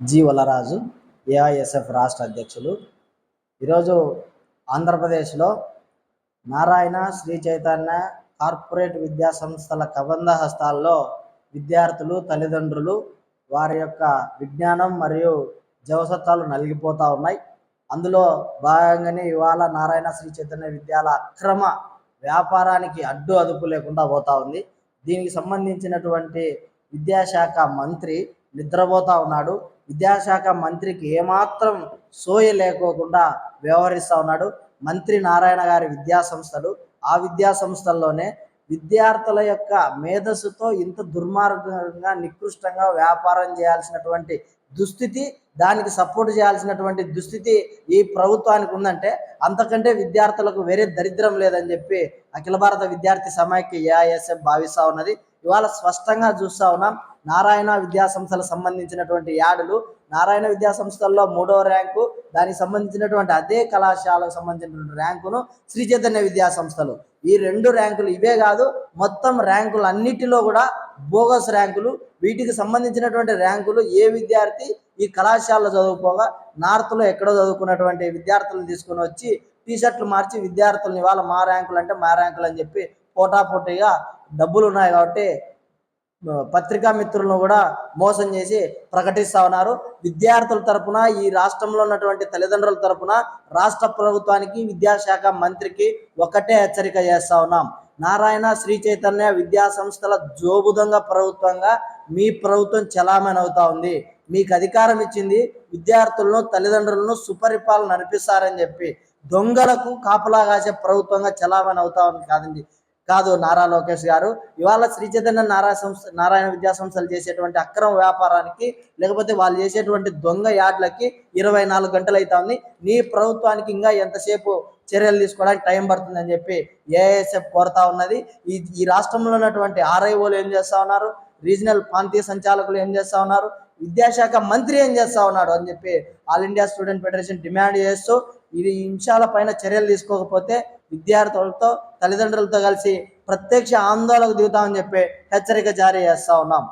G Valaraju AISF రాష్ట్ర అధ్యక్షులు. ఈరోజు ఆంధ్రప్రదేశ్లో నారాయణ శ్రీ చైతన్య కార్పొరేట్ విద్యా సంస్థల కబంధ హస్తాల్లో విద్యార్థులు తల్లిదండ్రులు వారి యొక్క విజ్ఞానం మరియు జవసత్వాలు నలిగిపోతూ ఉన్నాయి. అందులో భాగంగానే ఇవాళ నారాయణ శ్రీ చైతన్య విద్యాల అక్రమ వ్యాపారానికి అడ్డు అదుపు లేకుండా పోతా ఉంది. దీనికి సంబంధించినటువంటి విద్యాశాఖ మంత్రి నిద్రపోతా ఉన్నాడు. విద్యాశాఖ మంత్రికి ఏమాత్రం సోయ లేకోకుండా వ్యవహరిస్తూ ఉన్నాడు. మంత్రి నారాయణ గారి విద్యా సంస్థలు ఆ విద్యా సంస్థల్లోనే విద్యార్థుల యొక్క మేధస్సుతో ఇంత దుర్మార్గంగా నికృష్టంగా వ్యాపారం చేయాల్సినటువంటి దుస్థితి దానికి సపోర్ట్ చేయాల్సినటువంటి దుస్థితి ఈ ప్రభుత్వానికి ఉందంటే అంతకంటే విద్యార్థులకు వేరే దరిద్రం లేదని చెప్పి అఖిల భారత విద్యార్థి సమాఖ్య ఏఐఎస్ఎఫ్ భావిస్తూ ఉన్నది. ఇవాళ స్పష్టంగా చూస్తూ ఉన్నాం. నారాయణ విద్యాసంస్థలకు సంబంధించినటువంటి యాడులు. నారాయణ విద్యాసంస్థల్లో మూడో ర్యాంకు దానికి సంబంధించినటువంటి అదే కళాశాలకు సంబంధించినటువంటి ర్యాంకును శ్రీ చైతన్య విద్యాసంస్థలు ఈ రెండు ర్యాంకులు ఇవే కాదు మొత్తం ర్యాంకులు అన్నిటిలో కూడా బోగస్ ర్యాంకులు. వీటికి సంబంధించినటువంటి ర్యాంకులు ఏ విద్యార్థి ఈ కళాశాలలో చదువుకోగా నార్త్లో ఎక్కడో చదువుకున్నటువంటి విద్యార్థులను తీసుకొని వచ్చి టీషర్ట్లు మార్చి విద్యార్థులను ఇవాళ మా ర్యాంకులు అంటే మా ర్యాంకులు అని చెప్పి పోటాపోటీగా డబ్బులు ఉన్నాయి కాబట్టి పత్రికా మిత్రులను కూడా మోసం చేసి ప్రకటిస్తా ఉన్నారు. విద్యార్థుల తరపున ఈ రాష్ట్రంలో ఉన్నటువంటి తల్లిదండ్రుల తరపున రాష్ట్ర ప్రభుత్వానికి విద్యాశాఖ మంత్రికి ఒకటే హెచ్చరిక చేస్తా ఉన్నాం. నారాయణ శ్రీ చైతన్య విద్యా సంస్థల జోబుదంగా ప్రభుత్వంగా మీ ప్రభుత్వం చలామణి అవుతా ఉంది. మీకు అధికారం ఇచ్చింది విద్యార్థులను తల్లిదండ్రులను సుపరిపాలన నడిపిస్తారని చెప్పి దొంగలకు కాపలా కాసే ప్రభుత్వంగా చలామణి అవుతా ఉంది కాదండి. కాదు నారా లోకేష్ గారు. ఇవాళ శ్రీ చైతన్య నారాయణ సంస్థ నారాయణ విద్యా సంస్థలు చేసేటువంటి అక్రమ వ్యాపారానికి లేకపోతే వాళ్ళు చేసేటువంటి దొంగ యాడ్లకి ఇరవై నాలుగు గంటలు అవుతా ఉంది నీ ప్రభుత్వానికి ఇంకా ఎంతసేపు చర్యలు తీసుకోవడానికి టైం పడుతుందని చెప్పి ఏఎస్ఎఫ్ కోరుతా ఉన్నది. ఈ ఈ రాష్ట్రంలో ఉన్నటువంటి ఆర్ఐఓలు ఏం చేస్తా ఉన్నారు? రీజనల్ ప్రాంతీయ సంచాలకులు ఏం చేస్తా ఉన్నారు? విద్యాశాఖ మంత్రి ఏం చేస్తా ఉన్నాడు అని చెప్పి all India student federation demand చేస్తూ ఇది ఇంశాల అంశాల పైన చర్యలు తీసుకోకపోతే విద్యార్థులతో తల్లిదండ్రులతో కలిసి ప్రత్యక్ష ఆందోళనకు దిగుతామని చెప్పి హెచ్చరిక జారీ చేస్తా ఉన్నాం.